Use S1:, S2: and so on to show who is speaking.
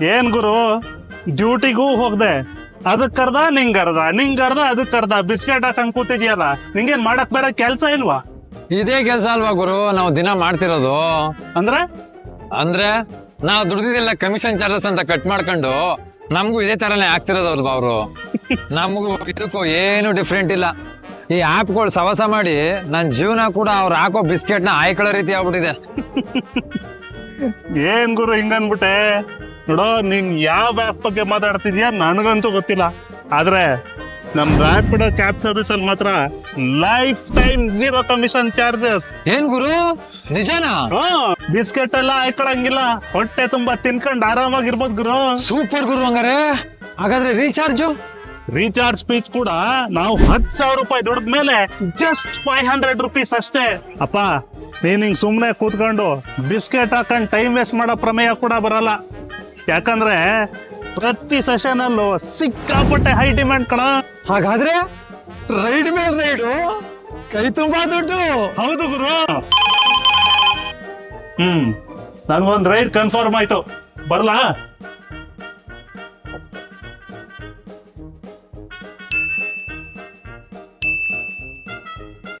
S1: ಏನ್ ಗುರು? ಡ್ಯೂಟಿಗೂ ಹೋಗ್ದೆ. ಅದಕ್ ಕರ್ದ ನಿಂಗ್ ಅರ್ದ ನಿಂಗ್ ಅರ್ದ ಅದಕ್ ಕರ್ದ ಬಿಸ್ಕೆಟ್ ಹಾಕೊಂಡ್ ಕೂತಿದ್ಯಲ್ಲ ನಿಂಗೇನ್ ಮಾಡಕ್ ಬೇರೆ ಕೆಲ್ಸ ಇಲ್ವಾ?
S2: ಇದೇ ಕೆಲಸ ಅಲ್ವಾ ಗುರು? ನಾವು ದಿನ ಮಾಡ್ತಿರೋದು.
S1: ಅಂದ್ರೆ?
S2: ಅಂದ್ರೆ ನಾವು ದುಡ್ದಿದ್ದೆಲ್ಲ ಕಮಿಷನ್ ಚಾರ್ಜಸ್ ಅಂತ ಕಟ್ ಮಾಡ್ಕೊಂಡು ನಮಗೂ ಇದೇ ತರನೇ ಆಗ್ತಿರೋದು ಅವರು? ನಮಗೂ ಇದಕ್ಕೂ ಏನು ಡಿಫ್ರೆಂಟ್ ಇಲ್ಲ. ಈ ಆ್ಯಪ್ಗಳು ಸವಸ ಮಾಡಿ ನನ್ನ ಜೀವನ ಕೂಡ ಅವ್ರು ಹಾಕೋ ಬಿಸ್ಕೆಟ್ನ ಆಯ್ಕೊಳ್ಳೋ ರೀತಿ ಆಗ್ಬಿಟ್ಟಿದೆ.
S1: ಏನ್ ಗುರು ಹಿಂಗನ್ಬಿಟ್ಟೆ? ನೋಡೋ ನೀನ್ ಯಾವ ಆ್ಯಪ್ ಬಗ್ಗೆ ಮಾತಾಡ್ತಿದ್ಯಾ? ನನಗಂತೂ ಗೊತ್ತಿಲ್ಲ. ಆದ್ರೆ ನಮ್ ರಾಪಿಡ್ ಕ್ಯಾಬ್ ಸರ್ವಿಸ್ ಅಲ್ಲಿ ಮಾತ್ರ life time zero commission charges
S2: ಏನ್ ಗುರು? ನಿಜನಾ?
S1: ಬಿಸ್ಕೆಟ್ ಎಲ್ಲ ಹಾಕೊಳಂಗಿಲ್ಲ ಹೊಟ್ಟೆ ತುಂಬಾ ತಿನ್ಕೊಂಡ್ ಆರಾಮಾಗಿರ್ಬೋದು ಗುರು.
S2: ಸೂಪರ್ ಗುರು ಹಂಗಾರೆ. ಹಾಗಾದ್ರೆ ರೀಚಾರ್ಜು
S1: ರೀಚಾರ್ಜ್ ಫೀಸ್ ಕೂಡ ನಾವು ಹತ್ ಸಾವಿರ ರೂಪಾಯಿ ದುಡ್ದ ಮೇಲೆ ಜಸ್ಟ್ ಫೈವ್ ಹಂಡ್ರೆಡ್ ರುಪೀಸ್ ಅಷ್ಟೇ. ಅಪ್ಪ ನೀನ್ ಹಿಂಗ್ ಸುಮ್ನೆ ಕೂತ್ಕೊಂಡು ಬಿಸ್ಕೆಟ್ ಹಾಕೊಂಡು ಟೈಮ್ ವೇಸ್ಟ್ ಮಾಡೋ ಪ್ರಮೇಯ ಕೂಡ ಬರಲ್ಲ. ಯಾಕಂದ್ರೆ ಪ್ರತಿ ಸೆಷನ್ ಸೆಷನಲ್ಲೂ ಸಿಕ್ಕಾಪಟ್ಟೆ ಹೈ ಡಿಮ್ಯಾಂಡ್ ಕಣ.
S2: ಹಾಗಾದ್ರೆ ರೈಡ್ ಮೇಲೆ ರೈಡು ಕೈ ತುಂಬಾ ದುಡ್ಡು.
S1: ಹೌದು ಗುರು. ಹ್ಮ್ ನನಗೊಂದು ರೈಡ್ ಕನ್ಫರ್ಮ್ ಆಯ್ತು. ಬರ್ಲಾ?